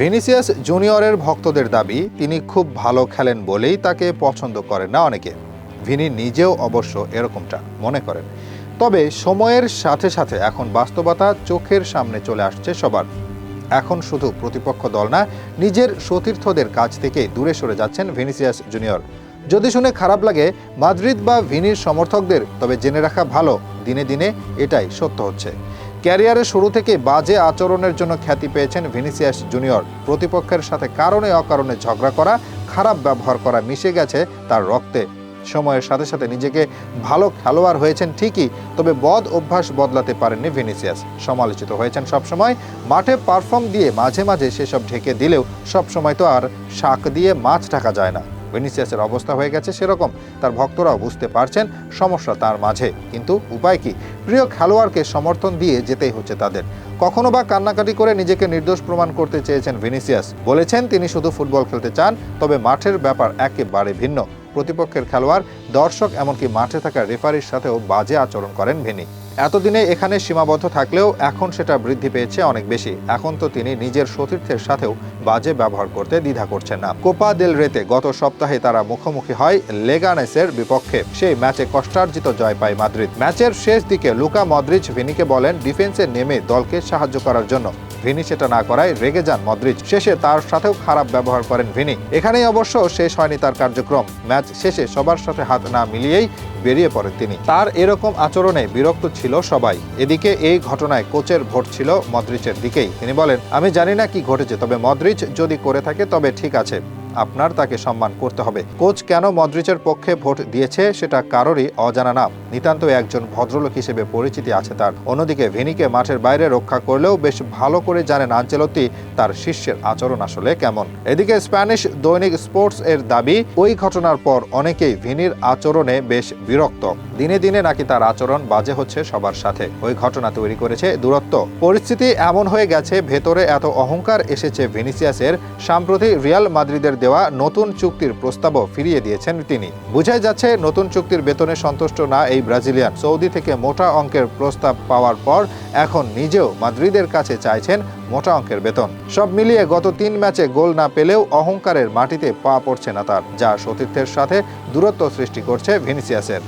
Vinicius জুনিয়রের ভক্তদের দাবি, তিনি খুব ভালো খেলেন বলেই তাকে পছন্দ করেন না অনেকে। ভিনি নিজেও অবশ্য এরকমটা মনে করেন। তবে সময়ের সাথে সাথে এখন বাস্তবতা চোখের সামনে চলে আসছে সবার। এখন শুধু প্রতিপক্ষ দল না, নিজের সতীর্থদের কাছ থেকে দূরে সরে যাচ্ছেন ভিনিসিয়াস জুনিয়র। যদি শুনে খারাপ লাগে, মাদ্রিদ বা ভিনির সমর্থকদের, তবে জেনে রাখা ভালো, দিনে দিনে এটাই সত্য হচ্ছে। ক্যারিয়ারের শুরু থেকে বাজে আচরণের জন্য খ্যাতি পেয়েছেন ভিনিসিয়াস জুনিয়র। প্রতিপক্ষের সাথে কারণে অকারণে ঝগড়া করা, খারাপ ব্যবহার করা মিশে গেছে তার রক্তে। সময়ের সাথে সাথে নিজেকে ভালো খেলোয়াড় হয়েছেন ঠিকই, তবে বদ অভ্যাস বদলাতে পারেননি ভিনিসিয়াস। সমালোচিত হয়েছেন সবসময়, মাঠে পারফর্ম দিয়ে মাঝে মাঝে সেসব ঢেকে দিলেও সবসময় তো আর শাক দিয়ে মাছ ঢাকা যায় না। ভিনিসিয়াসের অবস্থা হয়ে গেছে সেরকম। তার ভক্তরাও বুঝতে পারছেন সমস্যা তার মাঝে। কিন্তু উপায় কি? প্রিয় খেলোয়াড়কে সমর্থন দিয়ে যেতেই হচ্ছে তাদের। কখনো বা কান্নাকাটি করে নিজেকে নির্দোষ প্রমাণ করতে চেয়েছেন ভিনিসিয়াস। বলেছেন তিনি শুধু ফুটবল খেলতে চান, তবে মাঠের ব্যাপার একেবারে ভিন্ন। প্রতিপক্ষের খেলোয়াড়, দর্শক এমনকি মাঠে থাকা রেফারির সাথেও বাজে আচরণ করেন ভিনি। এতদিনে এখানে সীমাবদ্ধ থাকলেও এখন সেটা বৃদ্ধি পেয়েছে অনেক বেশি। এখন তো তিনি নিজের সতীর্থের সাথেও বাজে ব্যবহার করতে দ্বিধা করছেন না। কোপা দেল রেতে গত সপ্তাহে তারা মুখোমুখি হয় লেগানেসের বিপক্ষে। সেই ম্যাচে কষ্টার্জিত জয় পায় মাদ্রিদ। ম্যাচের শেষ দিকে লুকা মদ্রিজ ভিনিকে বলেন, ডিফেন্সে নেমে দলকে সাহায্য করার জন্য ভিনি সেটা না করায় রেগে যান মদ্রিজ শেষে তার সাথেও খারাপ ব্যবহার করেন ভিনি। এখানেই অবশ্য শেষ হয়নি তার কার্যক্রম। ম্যাচ শেষে সবার সাথে হাত না মিলিয়েই বেরিয়ে পড়েন তিনি। তার এরকম আচরণে বিরক্ত ছিল সবাই। এদিকে এই ঘটনায় কোচের ভোট ছিল মদ্রিচের দিকেই। তিনি বলেন, আমি জানি না কি ঘটেছে, তবে মদ্রিচ যদি করে থাকে, তবে ঠিক আছে। আপনার তাকে সম্মান করতে হবে। কোচ কেন মদ্রিচের পক্ষে ভোট দিয়েছে সেটা কারোরই অজানা না। নিতান্ত একজন ভদ্রলোক হিসেবে পরিচিতি আছে তার। অন্যদিকে ভিনিকে মাঠের বাইরে রক্ষা করলেও বেশ ভালো করে জানেন আঞ্চেলত্তি তার শিষ্যের আচরণ আসলে কেমন। এদিকে স্প্যানিশ দৈনিক স্পোর্টস এর দাবি, ওই ঘটনার পর অনেকেই ভিনির আচরণে বেশ বিরক্ত। দিনে দিনে নাকি তার আচরণ বাজে হচ্ছে সবার সাথে। ওই ঘটনা তৈরি করেছে দূরত্ব। পরিস্থিতি এমন হয়ে গেছে, ভেতরে এত অহংকার এসেছে ভিনিসিয়াসের। সাম্প্রতি রিয়াল মাদ্রিদের দেওয়া নতুন চুক্তির প্রস্তাবও ফিরিয়ে দিয়েছেন তিনি। বুঝাই যাচ্ছে, নতুন চুক্তির বেতনে সন্তুষ্ট না এই ব্রাজিলিয়ান। সৌদি থেকে মোটা অঙ্কের প্রস্তাব পাওয়ার পর এখন নিজেও মাদ্রিদের কাছে চাইছেন মোটা অঙ্কের বেতন। সব মিলিয়ে গত তিন ম্যাচে গোল না পেলেও অহংকারের মাটিতে পা পড়ছে না তার যা সতীর্থের সাথে দূরত্ব সৃষ্টি করছে ভিনিসিয়াসের।